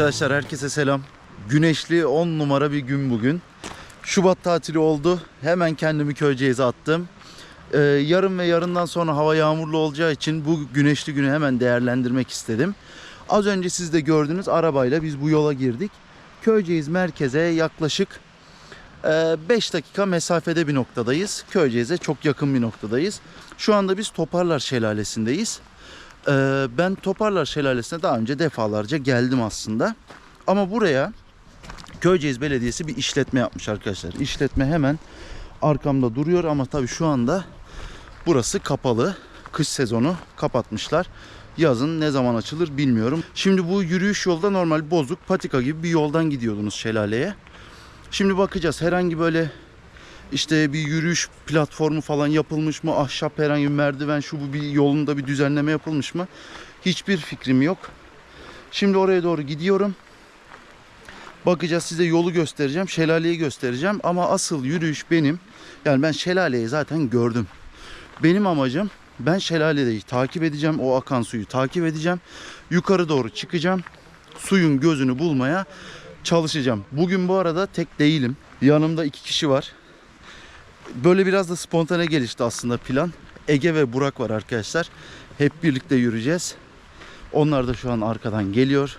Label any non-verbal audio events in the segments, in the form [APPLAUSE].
Arkadaşlar herkese selam. Güneşli 10 numara bir gün bugün. Şubat tatili oldu. Hemen kendimi Köyceğiz'e attım. Ee, yarın ve yarından sonra hava yağmurlu olacağı için bu güneşli günü hemen değerlendirmek istedim. Az önce siz de gördünüz arabayla biz bu yola girdik. Köyceğiz merkeze yaklaşık 5 dakika mesafede bir noktadayız. Köyceğiz'e çok yakın bir noktadayız. Şu anda biz Toparlar Şelalesi'ndeyiz. Ee, ben Toparlar Şelalesi'ne daha önce defalarca geldim aslında. Ama buraya Köyceğiz Belediyesi bir işletme yapmış arkadaşlar. İşletme hemen arkamda duruyor ama tabii şu anda burası kapalı. Kış sezonu kapatmışlar. Yazın ne zaman açılır bilmiyorum. Şimdi bu yürüyüş yolda normal bozuk patika gibi bir yoldan gidiyordunuz şelaleye. Şimdi bakacağız herhangi böyle işte bir yürüyüş platformu falan yapılmış mı? Ahşap herhangi bir merdiven şu bu bir yolunda bir düzenleme yapılmış mı? Hiçbir fikrim yok. Şimdi oraya doğru gidiyorum. Bakacağız size yolu göstereceğim. Şelaleyi göstereceğim. Ama asıl yürüyüş benim. Yani ben şelaleyi zaten gördüm. Benim amacım ben şelaleyi takip edeceğim. O akan suyu takip edeceğim. Yukarı doğru çıkacağım. Suyun gözünü bulmaya çalışacağım. Bugün bu arada tek değilim. Yanımda iki kişi var. Böyle biraz da spontane gelişti aslında plan. Ege ve Burak var arkadaşlar. Hep birlikte yürüyeceğiz. Onlar da şu an arkadan geliyor.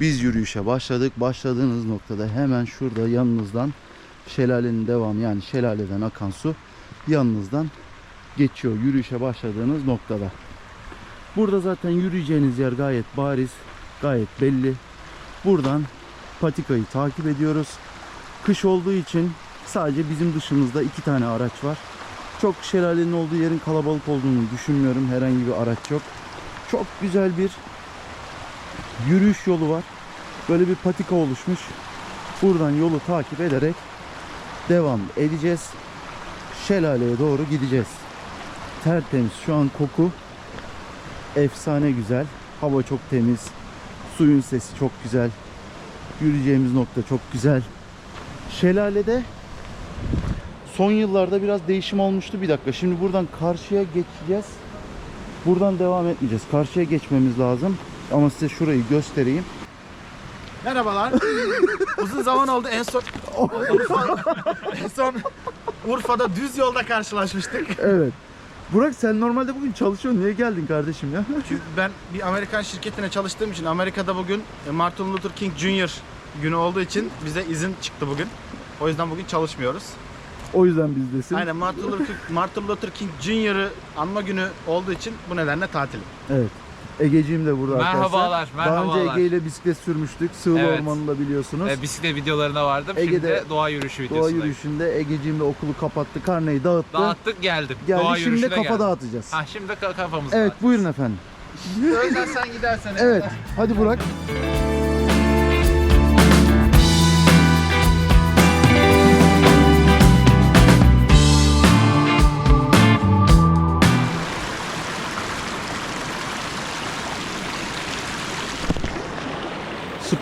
Biz yürüyüşe başladık. Başladığınız noktada hemen şurada yanınızdan şelalenin devamı yani şelaleden akan su yanınızdan geçiyor. Yürüyüşe başladığınız noktada. Burada zaten yürüyeceğiniz yer gayet bariz, gayet belli. Buradan patikayı takip ediyoruz. Kış olduğu için sadece bizim dışımızda iki tane araç var. Çok şelalenin olduğu yerin kalabalık olduğunu düşünmüyorum. Herhangi bir araç yok. Çok güzel bir yürüyüş yolu var. Böyle bir patika oluşmuş. Buradan yolu takip ederek devam edeceğiz. Şelaleye doğru gideceğiz. Tertemiz. Şu an koku efsane güzel. Hava çok temiz. Suyun sesi çok güzel. Yürüyeceğimiz nokta çok güzel. Şelalede son yıllarda biraz değişim olmuştu. Bir dakika. Şimdi buradan karşıya geçeceğiz. Buradan devam etmeyeceğiz. Karşıya geçmemiz lazım. Ama size şurayı göstereyim. Merhabalar. [LAUGHS] Uzun zaman oldu en son Urfa, en son Urfa'da düz yolda karşılaşmıştık. Evet. Burak sen normalde bugün çalışıyorsun. Niye geldin kardeşim ya? Çünkü ben bir Amerikan şirketine çalıştığım için Amerika'da bugün e, Martin Luther King Jr. günü olduğu için bize izin çıktı bugün. O yüzden bugün çalışmıyoruz. O yüzden bizdesin. Aynen Martin Luther, Martin Luther King Jr.'ı anma günü olduğu için bu nedenle tatilim. Evet. Egeciğim de burada Merhabalar, arkadaşlar. Daha önce merhabalar. Ege ile bisiklet sürmüştük. Sığıl Evet. Ormanı'nda biliyorsunuz. E, bisiklet videolarına vardım. Ege'de Şimdi doğa yürüyüşü Doğa videosundayım. yürüyüşünde Egeciğim de okulu kapattı. Karneyi dağıttı. Dağıttık geldim. Geldi doğa şimdi yürüyüşüne kafa geldim. dağıtacağız. Ha şimdi ka- kafamız Evet var. buyurun efendim. Özel sen gidersen. Evet hadi Burak.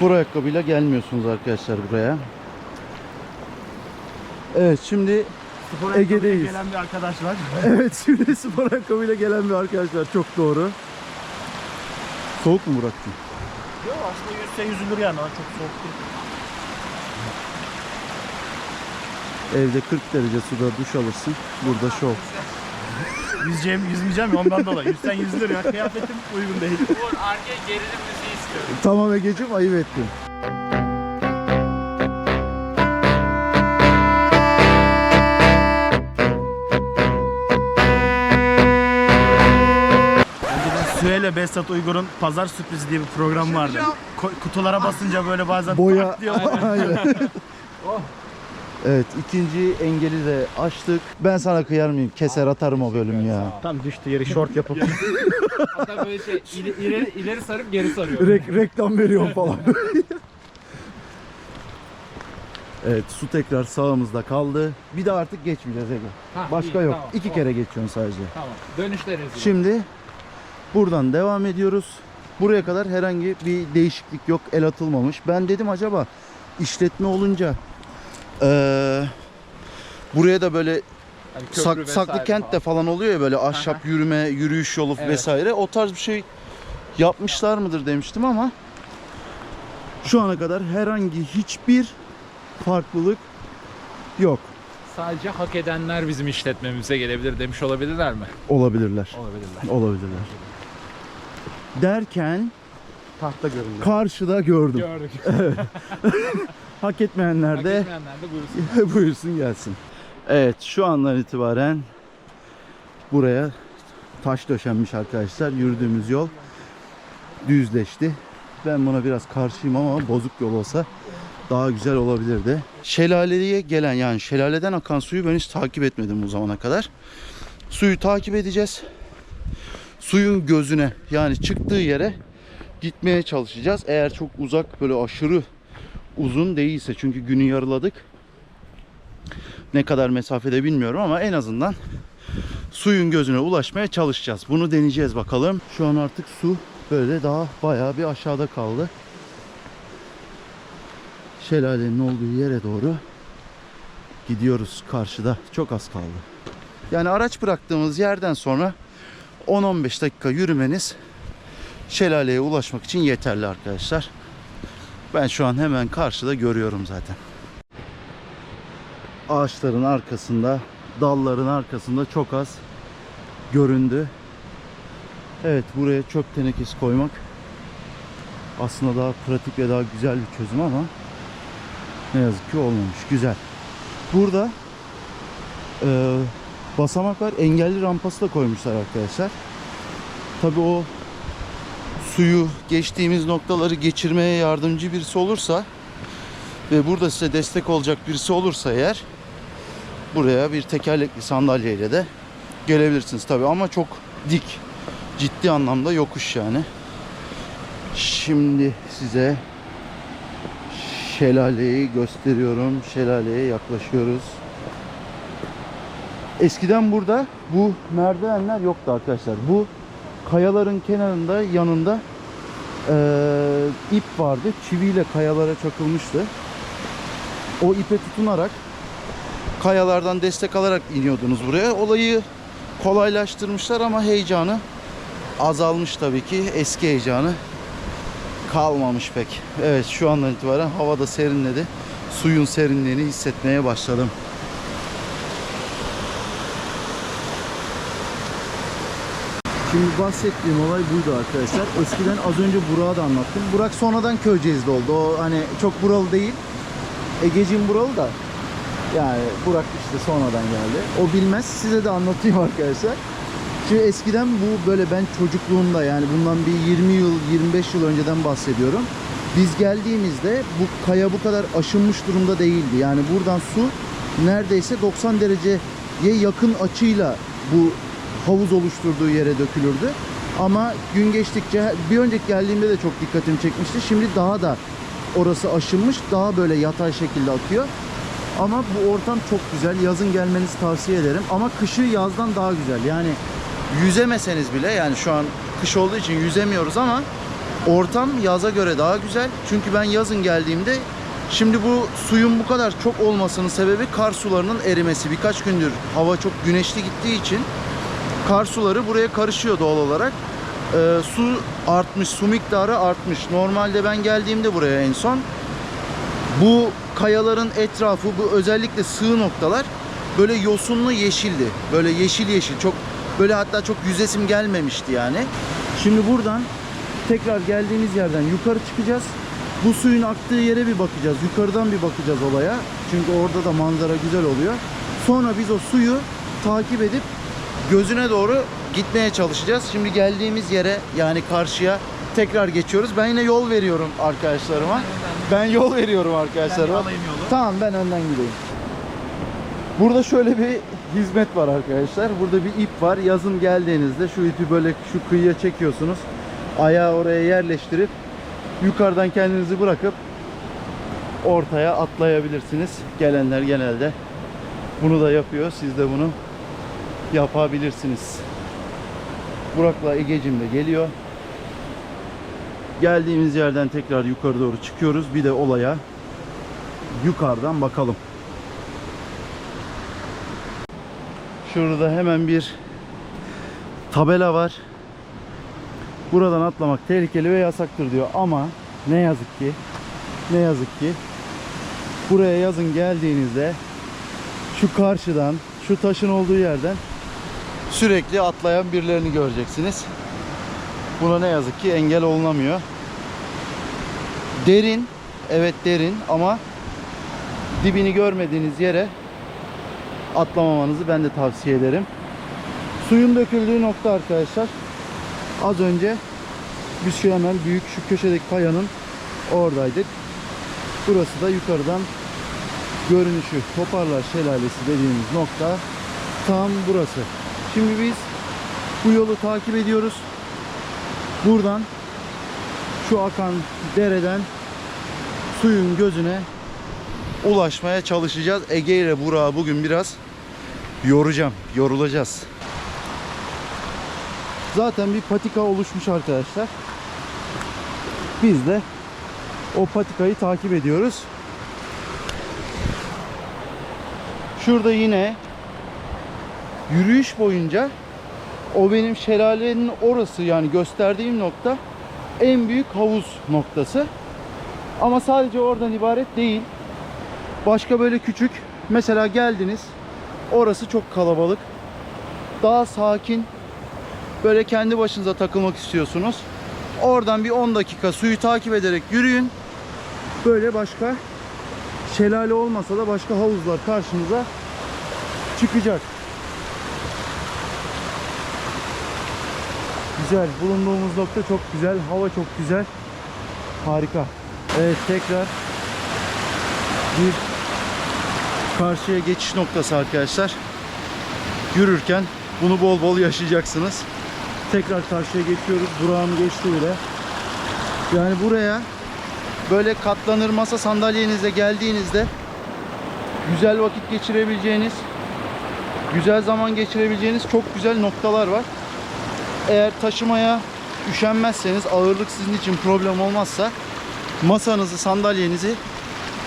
Spor ayakkabıyla gelmiyorsunuz arkadaşlar buraya. Evet şimdi Spor Ege'deyiz. gelen bir arkadaş var. [LAUGHS] Evet şimdi spor ayakkabıyla gelen bir arkadaşlar çok doğru. Soğuk mu Burak'cığım? Yok aslında yüzse yüzülür yani çok soğuk değil. Evde 40 derece suda duş alırsın. Burada şov. Yüzeceğim, yüzmeyeceğim ya ondan dolayı. Yüzsen yüzülür ya. Kıyafetim uygun değil. Uğur arkaya gerilim müziği istiyorum. Tamam Ege'cim ayıp ettin. Önceden Süheyl Behzat Uygur'un Pazar Sürprizi diye bir program vardı. Ko- kutulara basınca böyle bazen Boya. tak diyor. [LAUGHS] Aynen. [LAUGHS] evet ikinci engeli de açtık. Ben sana kıyar mıyım? Keser atarım o bölüm ya. Tam düştü yeri short yapıp. [LAUGHS] Hatta böyle şey ileri, ileri, ileri sarıp geri sarıyorum. Rek- reklam veriyorum falan. [LAUGHS] evet su tekrar sağımızda kaldı. Bir de artık geçmeyeceğiz Ege. Ha, Başka iyi, yok. tamam, İki tamam. kere geçiyorsun sadece. Tamam. Dönüşte rezil. Şimdi buradan devam ediyoruz. Buraya kadar herhangi bir değişiklik yok. El atılmamış. Ben dedim acaba işletme olunca eee, buraya da böyle Hani köprü sak, vesaire saklı kent de falan. oluyor ya böyle ahşap yürüme, yürüyüş yolu Evet. vesaire. O tarz bir şey yapmışlar mıdır demiştim ama Şu ana kadar herhangi hiçbir farklılık yok. Sadece hak edenler bizim işletmemize gelebilir demiş olabilirler mi? Olabilirler. Olabilirler. Olabilirler. Derken Tahta göründü. karşıda gördüm. Gördük. [LAUGHS] Hak etmeyenler Hak de etmeyenler de buyursun. [LAUGHS] buyursun gelsin. Evet şu andan itibaren buraya taş döşenmiş arkadaşlar. Yürüdüğümüz yol düzleşti. Ben buna biraz karşıyım ama bozuk yol olsa daha güzel olabilirdi. Şelaleye gelen yani şelaleden akan suyu ben hiç takip etmedim bu zamana kadar. Suyu takip edeceğiz. Suyun gözüne yani çıktığı yere gitmeye çalışacağız. Eğer çok uzak böyle aşırı uzun değilse çünkü günü yarıladık. Ne kadar mesafede bilmiyorum ama en azından suyun gözüne ulaşmaya çalışacağız. Bunu deneyeceğiz bakalım. Şu an artık su böyle daha bayağı bir aşağıda kaldı. Şelalenin olduğu yere doğru gidiyoruz karşıda. Çok az kaldı. Yani araç bıraktığımız yerden sonra 10-15 dakika yürümeniz şelaleye ulaşmak için yeterli arkadaşlar. Ben şu an hemen karşıda görüyorum zaten. Ağaçların arkasında, dalların arkasında çok az göründü. Evet buraya çöp tenekesi koymak aslında daha pratik ve daha güzel bir çözüm ama ne yazık ki olmamış. Güzel. Burada e, basamak var. Engelli rampası da koymuşlar arkadaşlar. Tabi o suyu geçtiğimiz noktaları geçirmeye yardımcı birisi olursa ve burada size destek olacak birisi olursa eğer buraya bir tekerlekli sandalyeyle de gelebilirsiniz tabi ama çok dik ciddi anlamda yokuş yani. Şimdi size şelaleyi gösteriyorum. Şelaleye yaklaşıyoruz. Eskiden burada bu merdivenler yoktu arkadaşlar. Bu kayaların kenarında yanında eee, ip vardı. Çiviyle kayalara çakılmıştı. O ipe tutunarak kayalardan destek alarak iniyordunuz buraya. Olayı kolaylaştırmışlar ama heyecanı azalmış tabii ki. Eski heyecanı kalmamış pek. Evet şu andan itibaren havada serinledi. Suyun serinliğini hissetmeye başladım. Şimdi bahsettiğim olay buydu arkadaşlar. Eskiden az önce Burak'a da anlattım. Burak sonradan Köyceğiz'de oldu. O hani çok buralı değil. Egeciğim buralı da. Yani Burak işte sonradan geldi. O bilmez. Size de anlatayım arkadaşlar. Şimdi eskiden bu böyle ben çocukluğumda yani bundan bir 20 yıl 25 yıl önceden bahsediyorum. Biz geldiğimizde bu kaya bu kadar aşınmış durumda değildi. Yani buradan su neredeyse 90 dereceye yakın açıyla bu havuz oluşturduğu yere dökülürdü. Ama gün geçtikçe bir önceki geldiğimde de çok dikkatimi çekmişti. Şimdi daha da orası aşınmış. Daha böyle yatay şekilde akıyor. Ama bu ortam çok güzel. Yazın gelmenizi tavsiye ederim. Ama kışı yazdan daha güzel. Yani yüzemeseniz bile yani şu an kış olduğu için yüzemiyoruz ama ortam yaza göre daha güzel. Çünkü ben yazın geldiğimde şimdi bu suyun bu kadar çok olmasının sebebi kar sularının erimesi. Birkaç gündür hava çok güneşli gittiği için kar suları buraya karışıyor doğal olarak. Ee, su artmış, su miktarı artmış. Normalde ben geldiğimde buraya en son bu kayaların etrafı, bu özellikle sığ noktalar böyle yosunlu yeşildi. Böyle yeşil yeşil. Çok böyle hatta çok yüzesim gelmemişti yani. Şimdi buradan tekrar geldiğimiz yerden yukarı çıkacağız. Bu suyun aktığı yere bir bakacağız. Yukarıdan bir bakacağız olaya. Çünkü orada da manzara güzel oluyor. Sonra biz o suyu takip edip gözüne doğru gitmeye çalışacağız. Şimdi geldiğimiz yere yani karşıya tekrar geçiyoruz. Ben yine yol veriyorum arkadaşlarıma. Ben yol veriyorum arkadaşlarıma. Tamam ben önden gideyim. Burada şöyle bir hizmet var arkadaşlar. Burada bir ip var. Yazın geldiğinizde şu ipi böyle şu kıyıya çekiyorsunuz. Ayağı oraya yerleştirip yukarıdan kendinizi bırakıp ortaya atlayabilirsiniz. Gelenler genelde bunu da yapıyor. Siz de bunu yapabilirsiniz. Burak'la Ege'cim de geliyor. Geldiğimiz yerden tekrar yukarı doğru çıkıyoruz. Bir de olaya yukarıdan bakalım. Şurada hemen bir tabela var. Buradan atlamak tehlikeli ve yasaktır diyor ama ne yazık ki ne yazık ki buraya yazın geldiğinizde şu karşıdan, şu taşın olduğu yerden sürekli atlayan birilerini göreceksiniz. Buna ne yazık ki engel olunamıyor. Derin, evet derin ama dibini görmediğiniz yere atlamamanızı ben de tavsiye ederim. Suyun döküldüğü nokta arkadaşlar. Az önce biz şu hemen büyük şu köşedeki kayanın oradaydık. Burası da yukarıdan görünüşü Toparlar Şelalesi dediğimiz nokta tam burası. Şimdi biz bu yolu takip ediyoruz. Buradan şu akan dereden suyun gözüne ulaşmaya çalışacağız. Ege ile Burak'ı bugün biraz yoracağım. Yorulacağız. Zaten bir patika oluşmuş arkadaşlar. Biz de o patikayı takip ediyoruz. Şurada yine yürüyüş boyunca o benim şelalenin orası yani gösterdiğim nokta en büyük havuz noktası. Ama sadece oradan ibaret değil. Başka böyle küçük mesela geldiniz orası çok kalabalık. Daha sakin böyle kendi başınıza takılmak istiyorsunuz. Oradan bir 10 dakika suyu takip ederek yürüyün. Böyle başka şelale olmasa da başka havuzlar karşınıza çıkacak. Güzel. Bulunduğumuz nokta çok güzel. Hava çok güzel. Harika. Evet tekrar bir karşıya geçiş noktası arkadaşlar. Yürürken bunu bol bol yaşayacaksınız. Tekrar karşıya geçiyoruz. Burak'ım geçti bile. Yani buraya böyle katlanır masa sandalyenizle geldiğinizde güzel vakit geçirebileceğiniz, güzel zaman geçirebileceğiniz çok güzel noktalar var. Eğer taşımaya üşenmezseniz, ağırlık sizin için problem olmazsa masanızı, sandalyenizi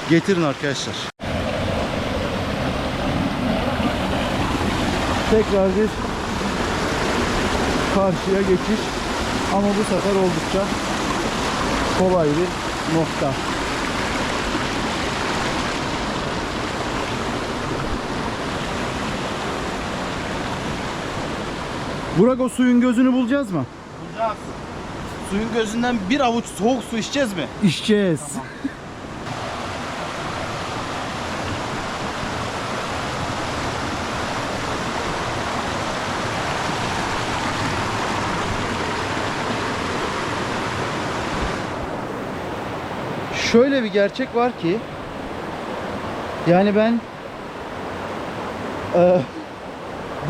getirin arkadaşlar. Tekrar bir karşıya geçiş ama bu sefer oldukça kolay bir nokta. Burak o suyun gözünü bulacağız mı? Bulacağız. Suyun gözünden bir avuç soğuk su içeceğiz mi? İçeceğiz. Şöyle bir gerçek var ki yani ben eee,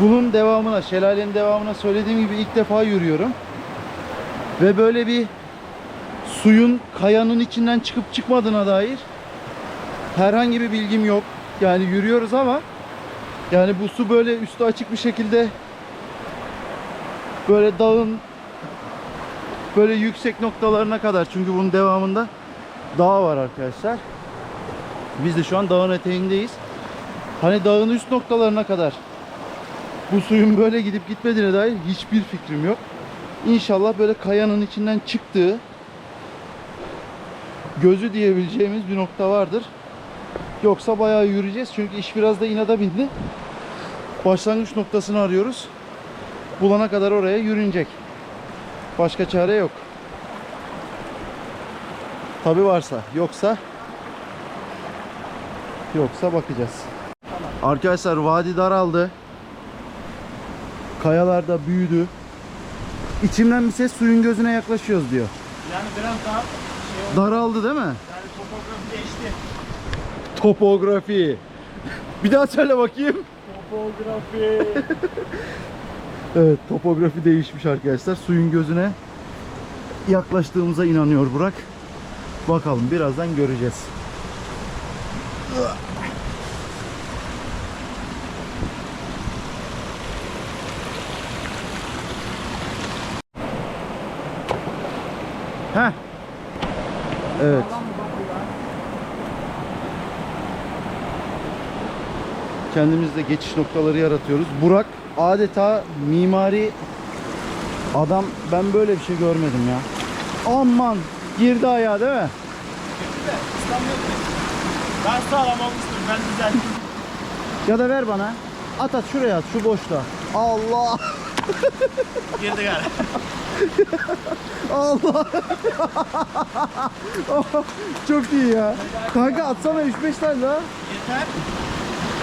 bunun devamına, şelalenin devamına söylediğim gibi ilk defa yürüyorum. Ve böyle bir suyun kayanın içinden çıkıp çıkmadığına dair herhangi bir bilgim yok. Yani yürüyoruz ama yani bu su böyle üstü açık bir şekilde böyle dağın böyle yüksek noktalarına kadar çünkü bunun devamında dağ var arkadaşlar. Biz de şu an dağın eteğindeyiz. Hani dağın üst noktalarına kadar bu suyun böyle gidip gitmediğine dair hiçbir fikrim yok. İnşallah böyle kayanın içinden çıktığı gözü diyebileceğimiz bir nokta vardır. Yoksa bayağı yürüyeceğiz çünkü iş biraz da inada bindi. Başlangıç noktasını arıyoruz. Bulana kadar oraya yürünecek. Başka çare yok. Tabi varsa. Yoksa yoksa bakacağız. Arkadaşlar vadi daraldı. Kayalar da büyüdü. İçimden bir ses suyun gözüne yaklaşıyoruz diyor. Yani biraz daha şey oldu. Daraldı değil mi? Yani topografi değişti. Topografi. Bir daha söyle bakayım. Topografi. [LAUGHS] Evet topografi değişmiş arkadaşlar. Suyun gözüne yaklaştığımıza inanıyor Burak. Bakalım birazdan göreceğiz. Kendimizde geçiş noktaları yaratıyoruz. Burak adeta mimari adam ben böyle bir şey görmedim ya. Aman girdi ayağı değil mi? ıslanmıyor ki. Ben sağlam olmuştum. Ben düzelttim. Ya da ver bana. At at şuraya at şu boşta. Allah. Girdi galiba. Allah. Çok iyi ya. Kanka atsana 3-5 tane daha. Yeter.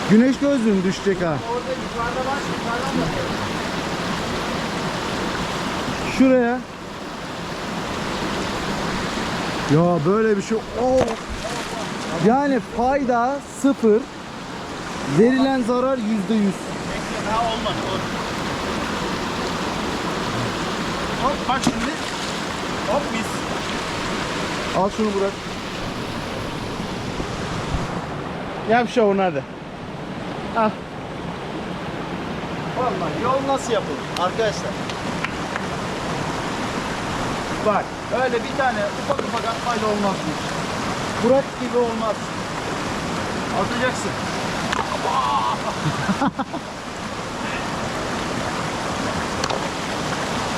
Güneş gözlüğüm düşecek ha. Orada yukarıda var. Yukarıdan bakıyorum. Şuraya. Ya böyle bir şey. Oh. Yani fayda sıfır. Verilen zarar yüzde yüz. Daha olmadı. Hop bak şimdi. Hop biz. Al şunu bırak. Yap şovu nerede? Al. Vallahi yol nasıl yapılır arkadaşlar? Bak öyle bir tane ufak ufak atmayla olmaz bu iş. Burak gibi olmaz. Atacaksın.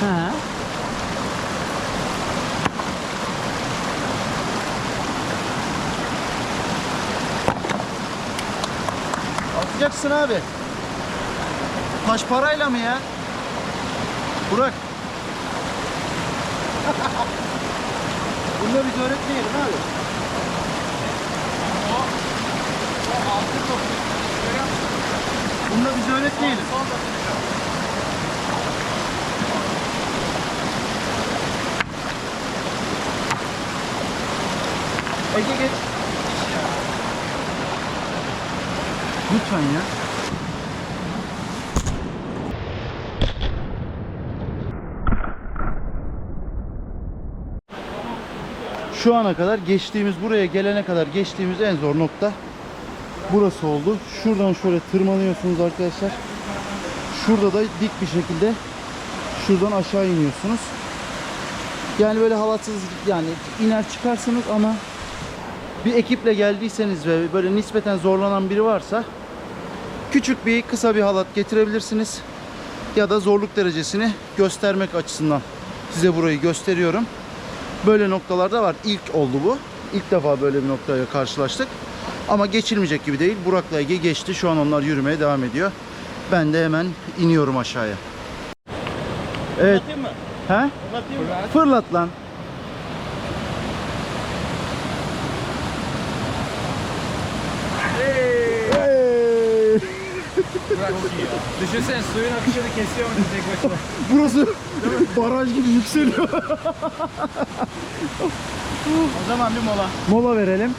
[LAUGHS] ha. Atacaksın abi. Taş parayla mı ya? Burak. [LAUGHS] Bunda biz öğretmeyelim abi. Bunda biz öğretmeyelim. Ege geç. Lütfen ya. Şu ana kadar geçtiğimiz buraya gelene kadar geçtiğimiz en zor nokta burası oldu. Şuradan şöyle tırmanıyorsunuz arkadaşlar. Şurada da dik bir şekilde şuradan aşağı iniyorsunuz. Yani böyle halatsız yani iner çıkarsınız ama bir ekiple geldiyseniz ve böyle nispeten zorlanan biri varsa küçük bir kısa bir halat getirebilirsiniz. Ya da zorluk derecesini göstermek açısından size burayı gösteriyorum. Böyle noktalarda var. İlk oldu bu. İlk defa böyle bir noktaya karşılaştık. Ama geçilmeyecek gibi değil. Burak'la Ege geçti. Şu an onlar yürümeye devam ediyor. Ben de hemen iniyorum aşağıya. Evet. Atayım mı? He? Atayım mı? Fırlat lan. Düşünsene suyun akışını kesiyormuş tek başına. [LAUGHS] Burası baraj gibi yükseliyor. O zaman bir mola. Mola verelim.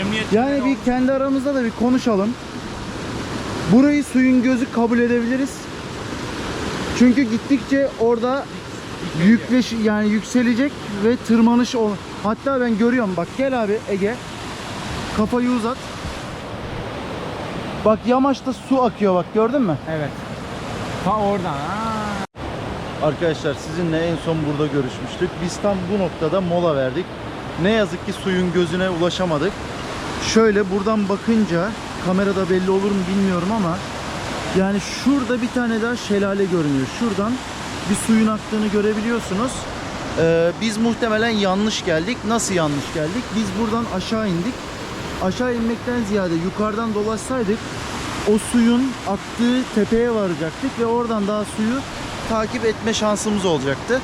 Emniyet. Yani bir kendi aramızda da bir konuşalım. Burayı suyun gözü kabul edebiliriz. Çünkü gittikçe orada yükleş yani yükselecek ve tırmanış ol. Hatta ben görüyorum bak gel abi Ege. Kafayı uzat. Bak yamaçta su akıyor bak gördün mü? Evet. Ta oradan. Aa. Arkadaşlar sizinle en son burada görüşmüştük. Biz tam bu noktada mola verdik. Ne yazık ki suyun gözüne ulaşamadık. Şöyle buradan bakınca kamerada belli olur mu bilmiyorum ama yani şurada bir tane daha şelale görünüyor. Şuradan bir suyun aktığını görebiliyorsunuz. Ee, biz muhtemelen yanlış geldik. Nasıl yanlış geldik? Biz buradan aşağı indik. Aşağı inmekten ziyade yukarıdan dolaşsaydık o suyun aktığı tepeye varacaktık ve oradan daha suyu takip etme şansımız olacaktı.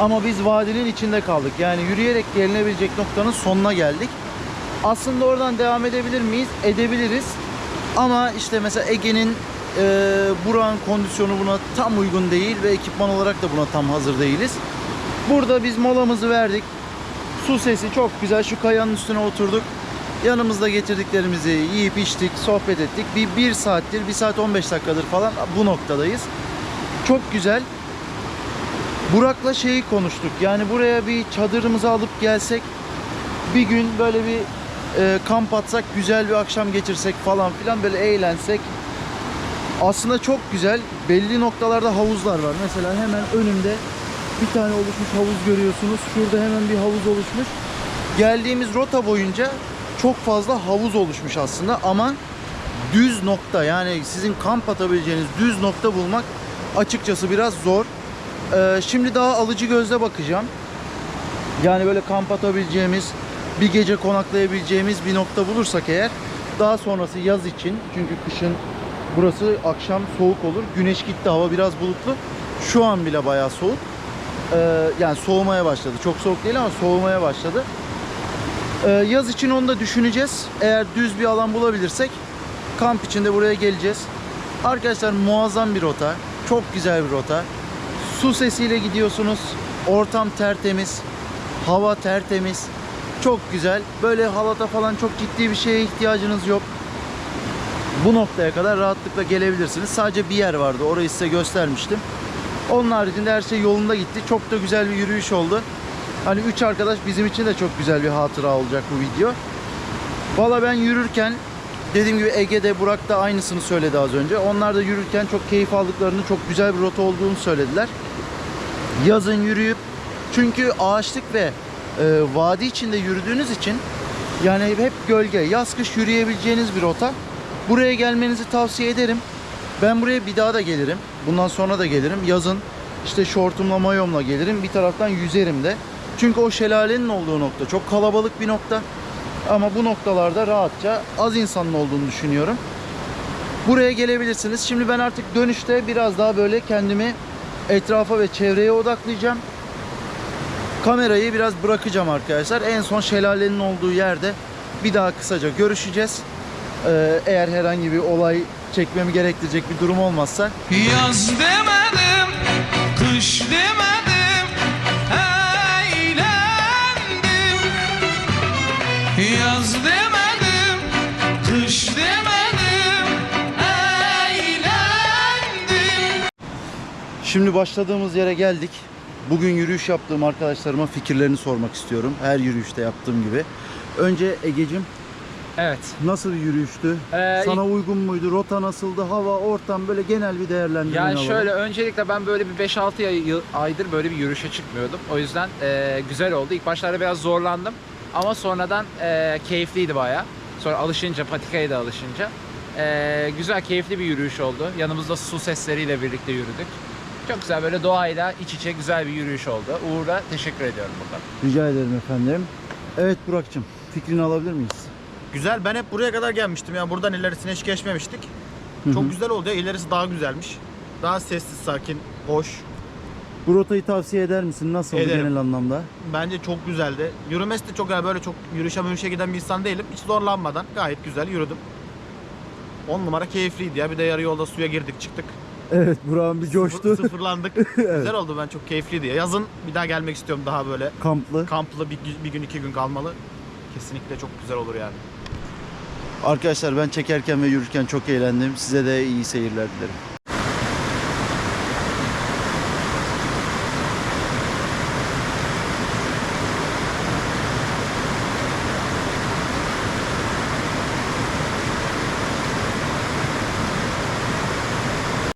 Ama biz vadinin içinde kaldık. Yani yürüyerek gelinebilecek noktanın sonuna geldik. Aslında oradan devam edebilir miyiz? Edebiliriz. Ama işte mesela Ege'nin e, Burak'ın kondisyonu buna tam uygun değil ve ekipman olarak da buna tam hazır değiliz. Burada biz molamızı verdik. Su sesi çok güzel. Şu kayanın üstüne oturduk. Yanımızda getirdiklerimizi yiyip içtik, sohbet ettik. Bir, bir saattir, bir saat 15 dakikadır falan bu noktadayız. Çok güzel. Burak'la şeyi konuştuk. Yani buraya bir çadırımızı alıp gelsek bir gün böyle bir e, kamp atsak, güzel bir akşam geçirsek falan filan böyle eğlensek. Aslında çok güzel. Belli noktalarda havuzlar var. Mesela hemen önümde bir tane oluşmuş havuz görüyorsunuz. Şurada hemen bir havuz oluşmuş. Geldiğimiz rota boyunca çok fazla havuz oluşmuş aslında ama düz nokta yani sizin kamp atabileceğiniz düz nokta bulmak açıkçası biraz zor. Ee, şimdi daha alıcı gözle bakacağım. Yani böyle kamp atabileceğimiz bir gece konaklayabileceğimiz bir nokta bulursak eğer daha sonrası yaz için çünkü kışın burası akşam soğuk olur. Güneş gitti hava biraz bulutlu. Şu an bile bayağı soğuk. Ee, yani soğumaya başladı. Çok soğuk değil ama soğumaya başladı. Ee, yaz için onu da düşüneceğiz. Eğer düz bir alan bulabilirsek kamp içinde buraya geleceğiz. Arkadaşlar muazzam bir rota. Çok güzel bir rota. Su sesiyle gidiyorsunuz. Ortam tertemiz. Hava tertemiz. Çok güzel. Böyle halata falan çok ciddi bir şeye ihtiyacınız yok. Bu noktaya kadar rahatlıkla gelebilirsiniz. Sadece bir yer vardı. Orayı size göstermiştim. Onun haricinde her şey yolunda gitti. Çok da güzel bir yürüyüş oldu. Hani üç arkadaş bizim için de çok güzel bir hatıra olacak bu video. Valla ben yürürken dediğim gibi Ege'de Burak da aynısını söyledi az önce. Onlar da yürürken çok keyif aldıklarını, çok güzel bir rota olduğunu söylediler. Yazın yürüyüp çünkü ağaçlık ve e, vadi içinde yürüdüğünüz için yani hep gölge, yaz kış yürüyebileceğiniz bir rota. Buraya gelmenizi tavsiye ederim. Ben buraya bir daha da gelirim. Bundan sonra da gelirim. Yazın işte şortumla mayomla gelirim. Bir taraftan yüzerim de. Çünkü o şelalenin olduğu nokta çok kalabalık bir nokta. Ama bu noktalarda rahatça az insanın olduğunu düşünüyorum. Buraya gelebilirsiniz. Şimdi ben artık dönüşte biraz daha böyle kendimi etrafa ve çevreye odaklayacağım. Kamerayı biraz bırakacağım arkadaşlar. En son şelalenin olduğu yerde bir daha kısaca görüşeceğiz. Ee, eğer herhangi bir olay çekmemi gerektirecek bir durum olmazsa Yaz demedim, kış demedim, Yaz demedim, kış demedim, eğlendim. Şimdi başladığımız yere geldik. Bugün yürüyüş yaptığım arkadaşlarıma fikirlerini sormak istiyorum. Her yürüyüşte yaptığım gibi. Önce Egecim Evet. nasıl bir yürüyüştü? Ee, Sana uygun muydu? Rota nasıldı? Hava, ortam böyle genel bir değerlendirme Yani alalım. şöyle öncelikle ben böyle bir 5-6 ay- aydır böyle bir yürüyüşe çıkmıyordum. O yüzden e, güzel oldu. İlk başlarda biraz zorlandım ama sonradan e, keyifliydi baya. Sonra alışınca, patikaya da alışınca e, güzel, keyifli bir yürüyüş oldu. Yanımızda su sesleriyle birlikte yürüdük. Çok güzel böyle doğayla iç içe güzel bir yürüyüş oldu. Uğur'a teşekkür ediyorum buradan. Rica ederim efendim. Evet Burak'cığım fikrini alabilir miyiz? Güzel. Ben hep buraya kadar gelmiştim ya. Buradan ilerisine hiç geçmemiştik. Hı hı. Çok güzel oldu ya. İlerisi daha güzelmiş. Daha sessiz, sakin, hoş. Bu rotayı tavsiye eder misin? Nasıl Ederim. genel anlamda? Bence çok güzeldi. Yürümesi de çok güzel. Böyle çok yürüyüşe yürüyüşe giden bir insan değilim. Hiç zorlanmadan gayet güzel yürüdüm. 10 numara keyifliydi ya. Bir de yarı yolda suya girdik çıktık. Evet Burak'ın bir coştu. Sıfır- [LAUGHS] Sıfırlandık. Güzel oldu ben çok keyifliydi ya. Yazın bir daha gelmek istiyorum daha böyle Kamplı. kamplı bir, bir gün iki gün kalmalı. Kesinlikle çok güzel olur yani. Arkadaşlar ben çekerken ve yürürken çok eğlendim. Size de iyi seyirler dilerim.